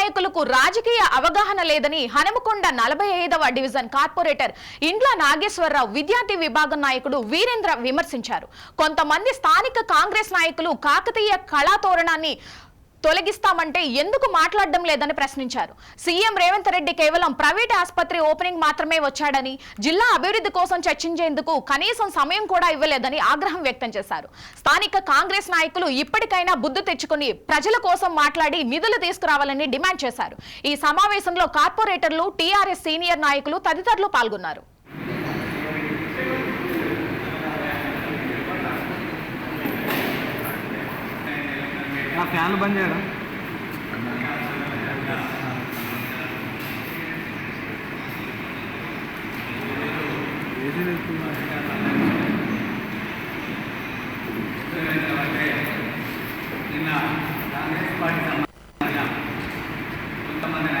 నాయకులకు రాజకీయ అవగాహన లేదని హనుమకొండ నలభై ఐదవ డివిజన్ కార్పొరేటర్ ఇండ్ల నాగేశ్వరరావు విద్యార్థి విభాగం నాయకుడు వీరేంద్ర విమర్శించారు. కొంతమంది స్థానిక కాంగ్రెస్ నాయకులు కాకతీయ కళాతోరణాన్ని తొలగిస్తామంటే ఎందుకు మాట్లాడడం లేదని ప్రశ్నించారు. సీఎం రేవంత్ రెడ్డి కేవలం ప్రైవేట్ ఆసుపత్రి ఓపెనింగ్ మాత్రమే వచ్చాడని జిల్లా అభివృద్ధి కోసం చర్చించేందుకు కనీసం సమయం కూడా ఇవ్వలేదని ఆగ్రహం వ్యక్తం చేశారు. స్థానిక కాంగ్రెస్ నాయకులు ఇప్పటికైనా బుద్ధి తెచ్చుకుని ప్రజల కోసం మాట్లాడి నిధులు తీసుకురావాలని డిమాండ్ చేశారు. ఈ సమావేశంలో కార్పొరేటర్లు టీఆర్ఎస్ సీనియర్ నాయకులు తదితరులు పాల్గొన్నారు. నా ఫ్యాన్లు బంద్ చేయడం నిన్న కాంగ్రెస్ పార్టీ కొంతమంది